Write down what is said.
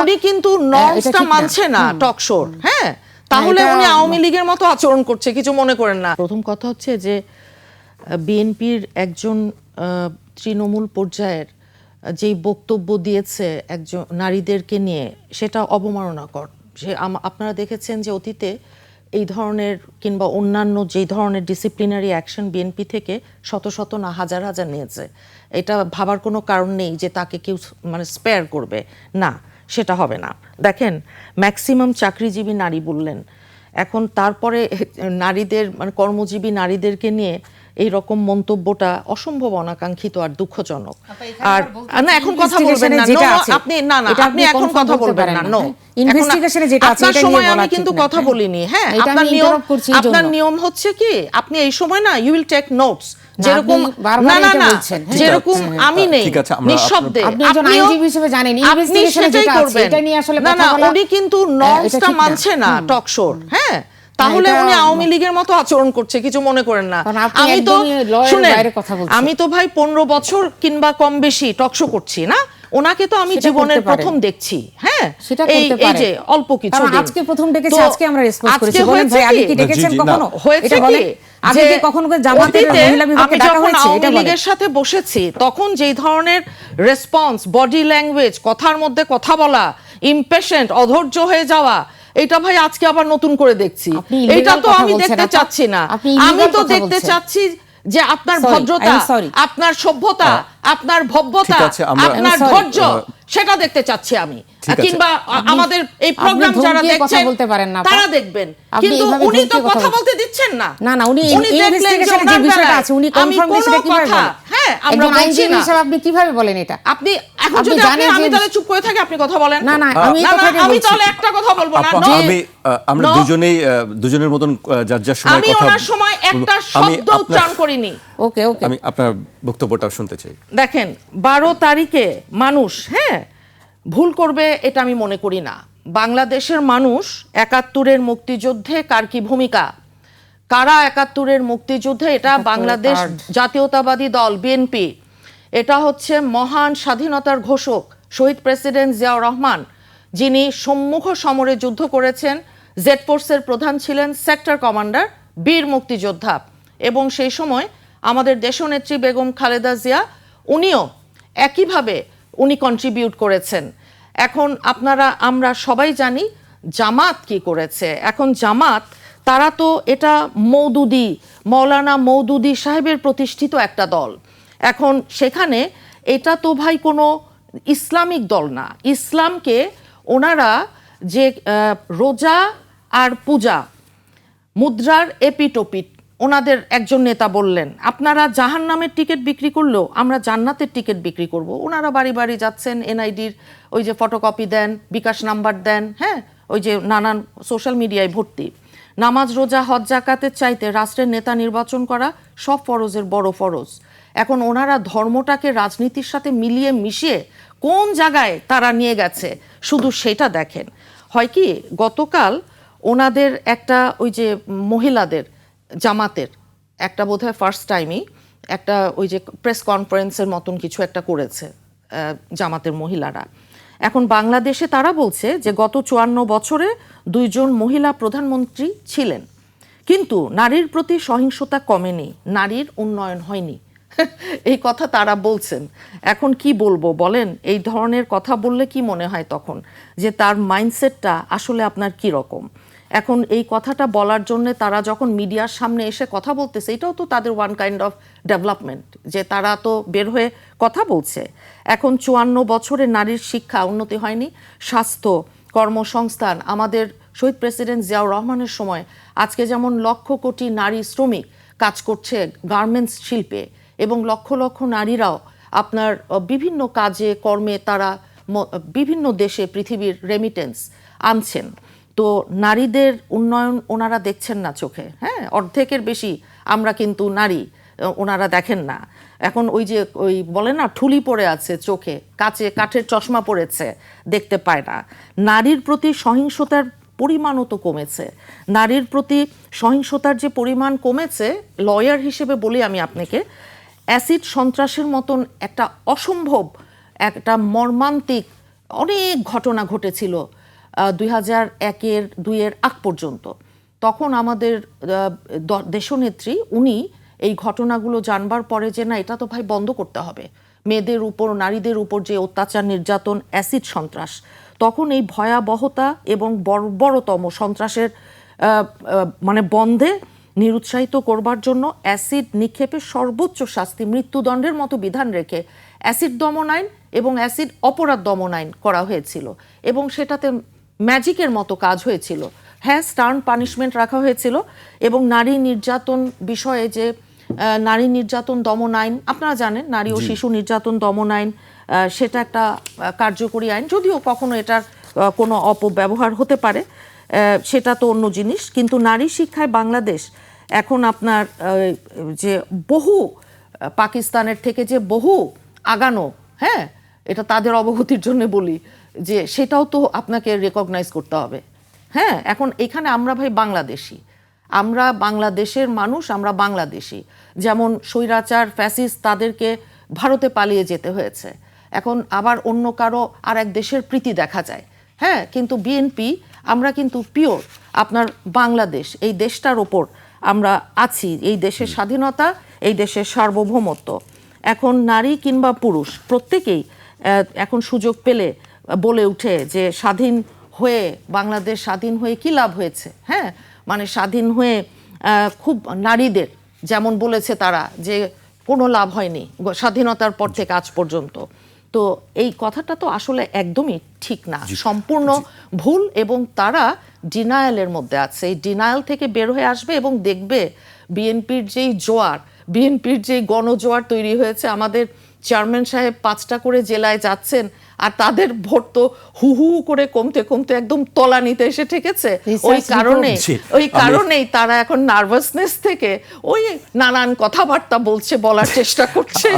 উনি কিন্তু নর্মসটা মানছে না টক শোর হ্যাঁ? তাহলে উনি আওয়ামী লীগের মতো আচরণ করছে কিছু মনে করেন না। প্রথম কথা হচ্ছে যে বিএনপির একজন তৃণমূল পর্যায়ের যেই বক্তব্য দিয়েছে একজন নারীদেরকে নিয়ে সেটা অবমাননাকর। সে আপনারা দেখেছেন যে অতীতে এই ধরনের কিংবা অন্যান্য যেই ধরনের ডিসিপ্লিনারি অ্যাকশন বিএনপি থেকে শত শত না হাজার হাজার নিয়েছে। এটা ভাবার কোনো কারণ নেই যে তাকে কেউ মানে স্পেয়ার করবে। না সেটা হবে না। দেখেন ম্যাক্সিমাম চাকরিজীবী নারী বললেন। এখন তারপরে নারীদের মানে কর্মজীবী নারীদেরকে নিয়ে এই রকম মন্তব্যটা অসম্ভব অনাকাঙ্ক্ষিত আর দুঃখজনক। আর না এখন কথা বলবেন না। আপনি না না আপনি এখন কথা বলবেন না। না, নো? Investigation-এ যেটা আছে, এটা নিয়ে আমি কিন্তু কথা হ্যাঁ? বলিনি। হ্যাঁ আপনার নিয়ম আপনার নিয়ম হচ্ছে কি আপনি এই সময় না ইউ উইল টেক নোটস যেরকম না না না হ্যাঁ। যেরকম আমি নেই ঠিক আছে, নিঃশব্দে। হিসেবে জানেন, আপনি সেটাই করবেন। এটা নিয়ে আসলে না না উনি কিন্তু এটা নর্মসটা মানছে না টক শোর হ্যাঁ? তাহলে উনি আওয়ামী লীগের মতো আচরণ করছে কিছু মনে করেন না। আমি তো বলছেন। আমি তো ভাই পনেরো বছর কিংবা কম বেশি টকশো করছি না? ওনাকে তো আমি জীবনের প্রথম দেখছি হ্যাঁ? এই এই যে অল্প কিছু আজকে প্রথম ডেকেছি আজকে আমরা রেসপন্স করেছি। বলেন ভাই আগে কি? ডেকেছেন। কখনো? হয়েছে কি? আগে কি কখনো জামাতের মহিলা বিভাগকে আমি ডাকা হয়েছে? এটা লীগের সাথে বসেছি তখন যেই ধরনের রেসপন্স বডি ল্যাঙ্গুয়েজ কথার মধ্যে কথা বলা ইমপেশেন্ট অধৈর্য হয়ে যাওয়া এটা ভাই আজকে আবার নতুন করে দেখছি। এটা তো আমি দেখতে চাচ্ছি না। আমি তো দেখতে চাচ্ছি যে আপনার ভদ্রতা. আপনার সভ্যতা আপনার ভব্যতা আপনার. ধৈর্য সেটা দেখতে চাচ্ছি আমি। কিংবা আমাদের এই প্রোগ্রাম যারা দেখছেন বলতে পারেন না। তারা দেখবেন। আপনি কিন্তু উনি তো কথা বলতে দিচ্ছেন না। না না উনি দেখলেন যে বিষয়টা আছে উনি কনফার্ম কোনো সেটা কীভাবে হ্যাঁ আমরা বলছি না। হিসেবে আপনি কীভাবে বলেন এটা? আপনি এখন যদি আপনি আমি তাহলে চুপ করে থাকি আপনি কথা বলেন। না, না, আমি এই না, না, কথাটাই আমি তাহলে একটা কথা বলব না। আমি আমরা দুজনেই দুজনের মতন যার যার সময় আমি ওনার সময় একটা শব্দ উচ্চারণ করিনি। ওকে ওকে। আমি আপনার বক্তব্যটা শুনতে চাই। দেখেন বারো তারিখে মানুষ হ্যাঁ ভুল করবে এটা আমি মনে করি না। বাংলাদেশের মানুষ একাত্তরের মুক্তিযুদ্ধে কার কি ভূমিকা? কারা একাত্তরের মুক্তিযুদ্ধে? এটা বাংলাদেশ জাতীয়তাবাদী দল বিএনপি। এটা হচ্ছে মহান স্বাধীনতার ঘোষক শহীদ প্রেসিডেন্ট জিয়াউর রহমান যিনি সম্মুখ সমরে যুদ্ধ করেছেন। জেড ফোর্সের প্রধান ছিলেন সেক্টর কমান্ডার বীর মুক্তিযোদ্ধা। এবং সেই সময় আমাদের দেশনেত্রী বেগম খালেদা জিয়া উনিও একইভাবে উনি কন্ট্রিবিউট করেছেন। এখন আপনারা আমরা সবাই জানি জামাত কি করেছে। এখন জামাত তারা তো এটা মৌদুদি, মৌলানা মৌদুদি সাহেবের প্রতিষ্ঠিত একটা দল। এখন সেখানে এটা তো ভাই কোনো ইসলামিক দল না। ইসলামকে ওনারা যে রোজা আর পূজা, মুদ্রার এপিটোপিট ওনাদের একজন নেতা বললেন, আপনারা জাহান নামের টিকিট বিক্রি করলেও আমরা জান্নাতের টিকিট বিক্রি করব। ওনারা বাড়ি বাড়ি যাচ্ছেন, এনআইডির ওই যে ফটোকপি দেন, বিকাশ নাম্বার দেন হ্যাঁ? ওই যে নানান সোশ্যাল মিডিয়ায় ভর্তি। নামাজ, রোজা, হজ জাকাতের চাইতে রাষ্ট্রের নেতা নির্বাচন করা সব ফরজের বড় ফরজ। এখন ওনারা ধর্মটাকে রাজনীতির সাথে মিলিয়ে মিশিয়ে কোন জায়গায় তারা নিয়ে গেছে, শুধু সেটা দেখেন। হয় কি, গতকাল ওনাদের একটা ওই যে মহিলাদের, জামাতের, একটা বোধহয় ফার্স্ট টাইমই একটা ওই যে প্রেস কনফারেন্সের মতন কিছু একটা করেছে জামাতের মহিলারা। এখন বাংলাদেশে তারা বলছে যে গত চুয়ান্ন বছরে দুইজন মহিলা প্রধানমন্ত্রী ছিলেন। কিন্তু নারীর প্রতি সহিংসতা কমেনি, নারীর উন্নয়ন হয়নি। এই কথা তারা বলছেন। এখন কি বলব বলেন? এই ধরনের কথা বললে কি মনে হয় তখন? যে তার মাইন্ডসেটটা আসলে আপনার কি রকম এখন এই কথাটা বলার জন্য তারা যখন মিডিয়ার সামনে এসে কথা বলতেছে, এটাও তো তাদের ওয়ান কাইন্ড অফ ডেভেলপমেন্ট যে তারা তো বের হয়ে কথা বলছে। এখন চুয়ান্ন বছরে নারীর শিক্ষা উন্নতি হয়নি, স্বাস্থ্য, কর্মসংস্থান, আমাদের শহীদ প্রেসিডেন্ট জিয়াউর রহমানের সময় আজকে যেমন লক্ষ কোটি নারী শ্রমিক কাজ করছে গার্মেন্টস শিল্পে এবং লক্ষ লক্ষ নারীরাও আপনার বিভিন্ন কাজে, কর্মে তারা বিভিন্ন দেশে পৃথিবীর রেমিটেন্স আনছেন। তো নারীদের উন্নয়ন ওনারা দেখছেন না চোখে হ্যাঁ? অর্ধেকের বেশি আমরা কিন্তু নারী ওনারা দেখেন না। এখন ওই যে ওই বলে না, ঠুলি পড়ে আছে চোখে, কাচে, কাঠের চশমা পড়েছে, দেখতে পায় না। নারীর প্রতি সহিংসতার পরিমাণও তো কমেছে। নারীর প্রতি সহিংসতার যে পরিমাণ কমেছে, লয়ার হিসেবে বলি আমি আপনাকে, অ্যাসিড সন্ত্রাসের মতন একটা অসম্ভব একটা মর্মান্তিক অনেক ঘটনা ঘটেছিল। দুই হাজার একের দুইয়ের আগ পর্যন্ত। তখন আমাদের দেশনেত্রী, উনি এই ঘটনাগুলো জানবার পরে যে না, এটা তো ভাই বন্ধ করতে হবে। মেয়েদের উপর, নারীদের উপর যে অত্যাচার, নির্যাতন, অ্যাসিড সন্ত্রাস, তখন এই ভয়াবহতা এবং বর্বরতম সন্ত্রাসের মানে বন্ধে নিরুৎসাহিত করবার জন্য অ্যাসিড নিক্ষেপে সর্বোচ্চ শাস্তি মৃত্যুদণ্ডের মতো বিধান রেখে অ্যাসিড দমন আইন এবং অ্যাসিড অপরাধ দমন আইন করা হয়েছিল। এবং সেটাতে ম্যাজিকের মতো কাজ হয়েছিল। হ্যাঁ স্টার্ন পানিশমেন্ট রাখা হয়েছিল এবং নারী নির্যাতন বিষয়ে যে নারী নির্যাতন দমন আইন আপনারা জানেন নারী ও শিশু নির্যাতন দমন আইন সেটা একটা কার্যকরী আইন। যদিও কখনো এটার কোনো অপব্যবহার হতে পারে সেটা তো অন্য জিনিস। কিন্তু নারী শিক্ষায় বাংলাদেশ এখন আপনার যে বহু পাকিস্তানের থেকে যে বহু আগানো হ্যাঁ এটা তাদের অবগতির জন্য বলি যে সেটাও তো আপনাকে রেকগনাইজ করতে হবে। হ্যাঁ এখন এখানে আমরা ভাই বাংলাদেশি। আমরা বাংলাদেশের মানুষ, আমরা বাংলাদেশি। যেমন স্বৈরাচার ফ্যাসিস তাদেরকে ভারতে পালিয়ে যেতে হয়েছে। এখন আবার অন্য কারও আর এক দেশের প্রীতি দেখা যায়। হ্যাঁ কিন্তু বিএনপি আমরা কিন্তু পিওর আপনার বাংলাদেশ, এই দেশটার ওপর আমরা আছি। এই দেশের স্বাধীনতা, এই দেশের সার্বভৌমত্ব। এখন নারী কিংবা পুরুষ, প্রত্যেকেই এখন সুযোগ পেলে বলে উঠে যে স্বাধীন হয়ে বাংলাদেশ স্বাধীন হয়ে কি লাভ হয়েছে? হ্যাঁ? মানে স্বাধীন হয়ে খুব নারীদের যেমন বলেছে তারা যে কোনো লাভ হয়নি স্বাধীনতার পর থেকে আজ পর্যন্ত। তো এই কথাটা তো আসলে একদমই ঠিক না। সম্পূর্ণ ভুল এবং তারা ডিনায়ালের মধ্যে আছে। এই ডিনায়াল থেকে বের হয়ে আসবে এবং দেখবে বিএনপির যেই জোয়ার বিএনপির যেই গণজোয়ার তৈরি হয়েছে। আমাদের চেয়ারম্যান সাহেব পাঁচটা করে জেলায় যাচ্ছেন। আর তাদের ভোট তো হু হু করে কমতে কমতে একদম তলানিতে এসে ঠেকেছে। ওই কারণে ওই কারণেই তারা এখন নার্ভাসনেস থেকে ওই নানান কথাবার্তা বলছে বলার চেষ্টা করছে।